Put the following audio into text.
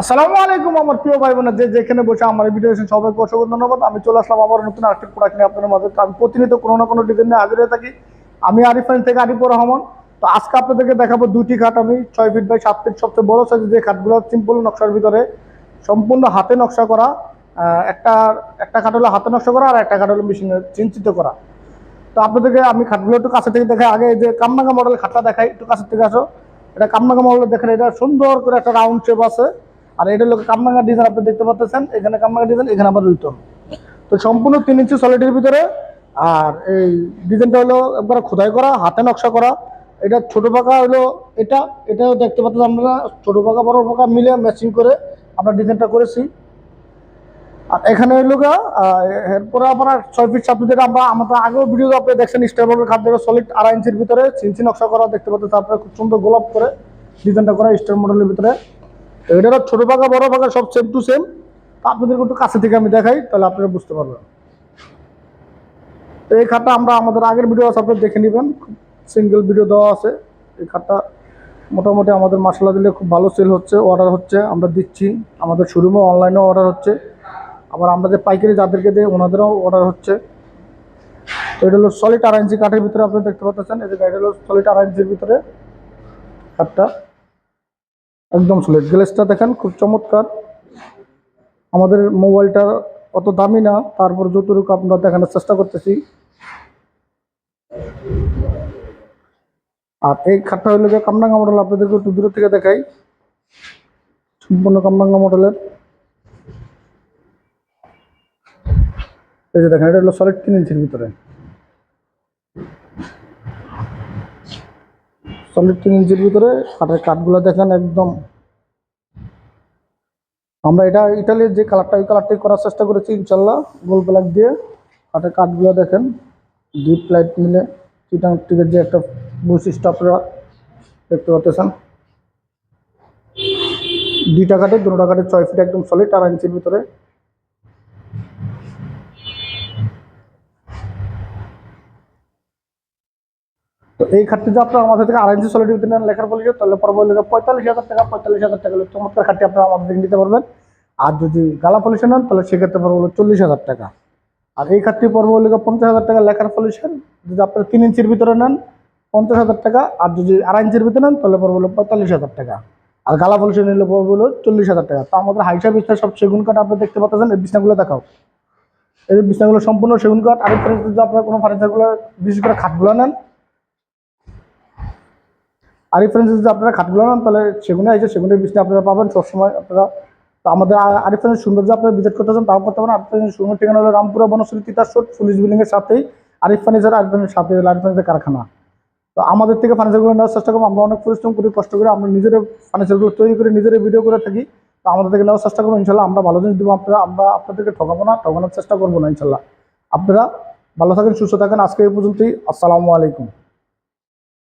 আসসালামু আলাইকুম আমার প্রিয় ভাই বোনেরা যে যেখানে বসে আমার ভিডিও দেখছেন, সবাইকে অসংখ্য ধন্যবাদ। আমি চলে আসলাম আমার নতুন আরেকটি প্রোডাক্ট নিয়ে আপনাদের মাঝে। আমি প্রতিনিয়ত কোনো না কোনো ডিজাইন নিয়ে হাজির হয়ে থাকি। আমি আরিফাইন থেকে আরিফুর রহমান। তো আজকে আপনাদেরকে দেখাবো দুটি খাট। আমি ছয় ফিট বাই সাত ফিট সবচেয়ে বড় সাইজের যে খাটগুলো সিম্পল নকশার ভিতরে সম্পূর্ণ হাতে নকশা করা। একটা একটা খাট হলো হাতে নকশা করা আর একটা খাট হলো মেশিনে চিন্তিত করা। তো আপনাদেরকে আমি খাটগুলো একটু কাছে থেকে দেখাই। আগে যে কামনাগা মডেলের খাটটা দেখাই। একটু কাছে থেকে আসো। এটা কামনাগা মডেলের দেখেন, এটা সুন্দর করে একটা রাউন্ড শেপ আছে। আর এটা হলো কামনাগা ডিজাইন আপনি দেখতে পাচ্ছেন, এখানে কামনাগা ডিজাইন এখানে আবার রুইতন তো সম্পূর্ণ তিন ইঞ্চি সলিডের ভিতরে, আর এই ডিজাইনটা হলো একবার খোদাই করা, হাতে নকশা করা। এটা ছোট পাকা হলো এটা, এটাও দেখতে পাচ্ছেন আমরা ছোট পাকা, বড় পাকা, মিলে ম্যাচিং করে আমরা ডিজাইনটা করেছি। আর এখানে হলো এরপরে আপনার ছয় ফিট সাত ফিটের আমরা আমাদের আগেও ভিডিও আপনি দেখছেন স্টেবলের খাদ্য সলিড আড়াই ইঞ্চির ভিতরে চিনচি নকশা করা, দেখতে পাচ্ছেন তারপরে খুব সুন্দর গোলাপ করে ডিজাইনটা করা স্টার মডেলের ভিতরে। এটা ছোট পাকা বড় পাকা সব সেম টু সেম আপনাদেরকে একটু কাছে থেকে আমি দেখাই, তাহলে আপনারা বুঝতে পারবেন। তো এই খাটটা আমরা আমাদের আগের ভিডিও আছে আপনি দেখে নেবেন। সিঙ্গেল ভিডিও দেওয়া আছে। এই খাটটা মোটামুটি আমাদের মশলা দিলে খুব ভালো সেল হচ্ছে অর্ডার হচ্ছে, আমরা দিচ্ছি। আমাদের শোরুমে অনলাইনেও অর্ডার হচ্ছে। আবার আমরা যে পাইকারি যাদেরকে দিই, ওনাদেরও অর্ডার হচ্ছে। তো এটা হলো সলিড আড়াই ইঞ্চি কাঠের ভিতরে আপনি দেখতে পাচ্ছেন, এই যে গাড়ি হলো সলিড আড়াই ইঞ্চির ভিতরে কাঠটা একদম সলিড গ্লেসটা দেখেন, খুব চমৎকার। আমাদের মোবাইলটা অত দামি না, তারপর যতটুকু আমরা দেখানোর চেষ্টা করতেছি। আর এই খাটটা হলো যে কামরাঙ্গা মডেল আপনাদেরকে একটু দূর থেকে দেখাই। সম্পূর্ণ কামরাঙ্গা মডেলের এই যে দেখেন, এটা হলো সলিড তিন ইঞ্চির ভিতরে। সলিড তিন ইঞ্চির ভিতরে কাঠের কাঠগুলো দেখেন একদম। আমরা এটা ইটালির যে কালারটা ওই কালারটাই করার চেষ্টা করেছি, ইনশাল্লাহ গোল ব্ল্যাক দিয়ে। কাঠের কাঠগুলো দেখেন ডিপ লাইট মিলে চিটাং টিকের যে একটা বৈশিষ্ট্য আপনারা দেখতে পাচ্ছেন। দুইটা কাঠে, দুটো কাঠে ছয় ফিট একদম সলিড আড়াই ইঞ্চির ভিতরে। তো এই খাটটি যে আপনারা আমাদের থেকে আড়াই ইঞ্চি সলিড নেন লেখার বলে তাহলে পরে বললে পঁয়তাল্লিশ হাজার টাকা, পঁয়তাল্লিশ হাজার টাকা চমৎকার খাটটি আপনারা আমাদের থেকে নিতে পারবেন। আর যদি গালা পলিশন নেন, তাহলে সেক্ষেত্রে পড়বে হলো চল্লিশ হাজার টাকা। আর এই খাটটি পড়বে হলে পঞ্চাশ হাজার টাকা লেখার পলিশন যদি আপনারা তিন ইঞ্চির ভিতরে নেন, পঞ্চাশ হাজার টাকা। আর যদি আড়াই ইঞ্চির ভিতরে নেন, তাহলে পড়বে হলো পঁয়তাল্লিশ হাজার টাকা। আর গালা পলিশন নিলে পড়বে হলো চল্লিশ হাজার টাকা। তো আমাদের হাইসা বিছনা সব সেগুন কাঠ আপনি দেখতে পাচ্ছেন, এই বিছনাগুলো দেখাও। এই বিছনাগুলো সম্পূর্ণ সেগুন কাঠ। আর যদি আপনারা কোনো ফার্নিচারগুলো বিশেষ করে খাটগুলো নেন আর রেফারেন্স যদি আপনারা খাটগুলো নেন, তাহলে সেগুনে আছে সেগুনের বিছনা আপনারা পাবেন। সবসময় আপনারা আমাদের আরিফানের সৌন্দর্য আপনারা ভিজিট করতে চান, তাও করতে পারেন। আরিফানের সৌন্দর্য ঠিকানা হলো রামপুরা বনশ্রী তিতাস রোড পুলিশ বিল্ডিংয়ের সাথেই। আরিফ ফার্নিচার আরিফানের সাথে হলো আরিফানের কারখানা। তো আমাদের থেকে ফার্নিচারগুলো নেওয়ার চেষ্টা করব। আমরা অনেক পরিশ্রম করি, কষ্ট করে। আমরা নিজেরা ফার্নিচারগুলো তৈরি করে নিজেরা ভিডিও করে থাকি। তো আমাদের থেকে নেওয়ার চেষ্টা করব, ইনশাল্লাহ। আমরা ভালো জিনিস দেবো আপনারা আমরা আপনাদেরকে ঠকাবো না, ঠকানোর চেষ্টা করব না, ইনশাল্লাহ। আপনারা ভালো থাকেন, সুস্থ থাকেন। আজকে এই পর্যন্তই। আসসালামু আলাইকুম।